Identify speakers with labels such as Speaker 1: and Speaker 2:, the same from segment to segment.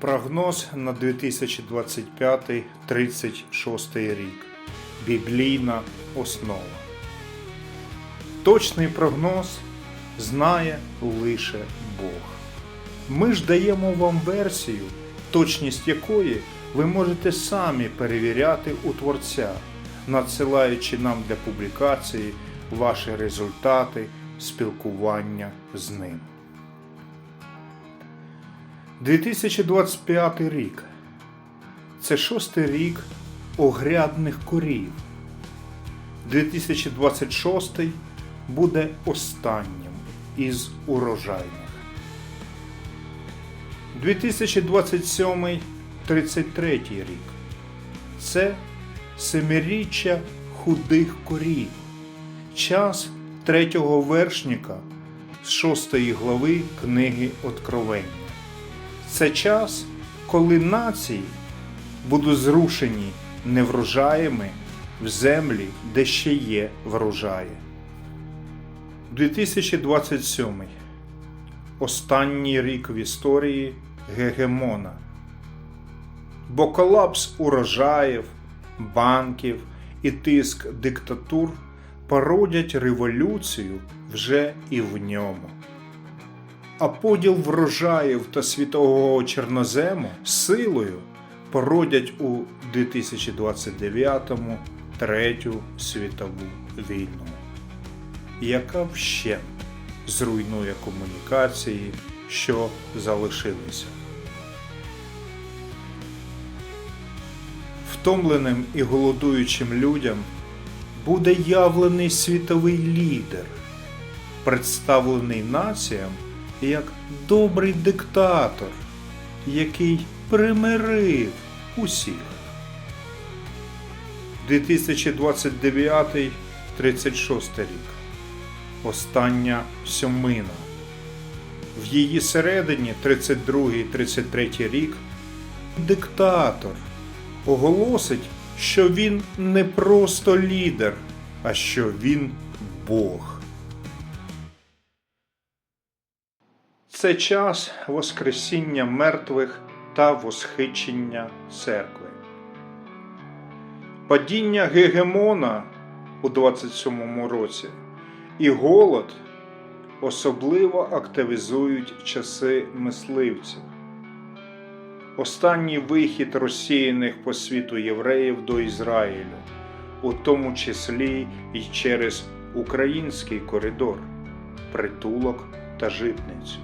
Speaker 1: Прогноз на 2025-36 рік. Біблійна основа. Точний прогноз знає лише Бог. Ми ж даємо вам версію, точність якої ви можете самі перевіряти у Творця, надсилаючи нам для публікації ваші результати спілкування з ним. 2025 рік. Це шостий рік огрядних корів. 2026 буде останнім із урожайних. 2027 33 рік. Це семиріччя худих корів. Час третього вершника з шостої глави книги Откровення. Це час, коли нації будуть зрушені неврожаями в землі, де ще є врожаї. 2027. Останній рік в історії Гегемона. Бо колапс урожаїв, банків і тиск диктатур породять революцію вже і в ньому а поділ врожаїв та світового чорнозему силою породять у 2029-му Третю світову війну, яка вщент зруйнує комунікації, що залишилися. Втомленим і голодуючим людям буде явлений світовий лідер, представлений націям як добрий диктатор, який примирив усіх. 2029-36 рік. Остання сьомина. В її середині 32-33 рік диктатор оголосить, що він не просто лідер, а що він Бог. Це час Воскресіння мертвих та восхичення церкви. Падіння Гегемона у 27-му році і голод особливо активізують часи мисливців. Останній вихід розсіяних по світу євреїв до Ізраїлю, у тому числі й через український коридор, притулок та житницю.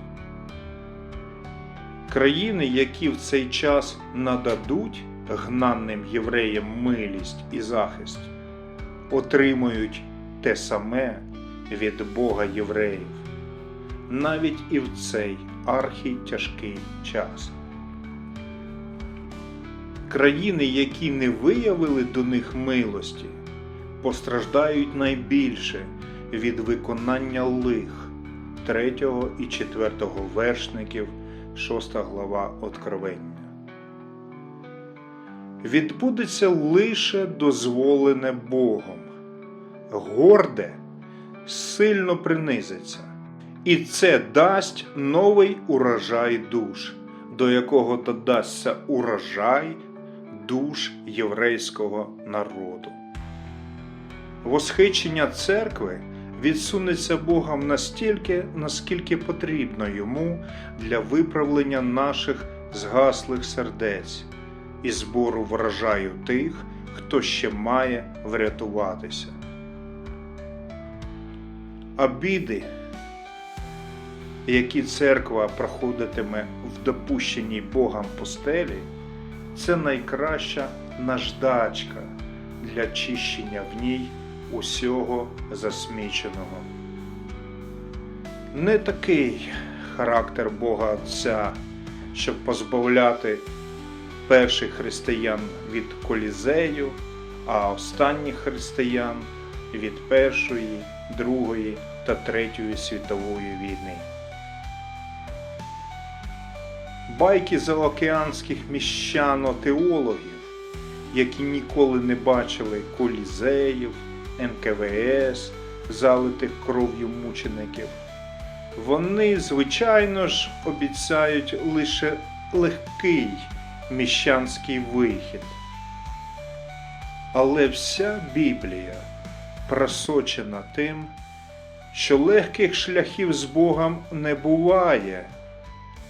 Speaker 1: Країни, які в цей час нададуть гнанним євреям милість і захист, отримують те саме від Бога євреїв, навіть і в цей архітяжкий час. Країни, які не виявили до них милості, постраждають найбільше від виконання лих третього і четвертого вершників. 6 глава Откровення. Відбудеться лише дозволене Богом, горде сильно принизиться, і це дасть новий урожай душ, до якого додасться урожай душ єврейського народу. Восхичення церкви відсунеться Богом настільки, наскільки потрібно йому для виправлення наших згаслих сердець і збору врожаю тих, хто ще має врятуватися. А біди, які церква проходитиме в допущеній Богом пустелі, це найкраща наждачка для чищення в ній усього засміченого. Не такий характер Бога Отця, щоб позбавляти перших християн від колізею, а останніх християн від Першої, Другої та Третьої світової війни. Байки заокеанських міщано-теологів, які ніколи не бачили колізеїв, НКВС, залитих кров'ю мучеників. Вони, звичайно ж, обіцяють лише легкий міщанський вихід. Але вся Біблія просочена тим, що легких шляхів з Богом не буває,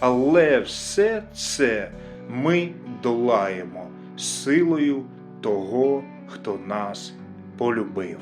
Speaker 1: але все це ми долаємо силою того, хто нас полюбив.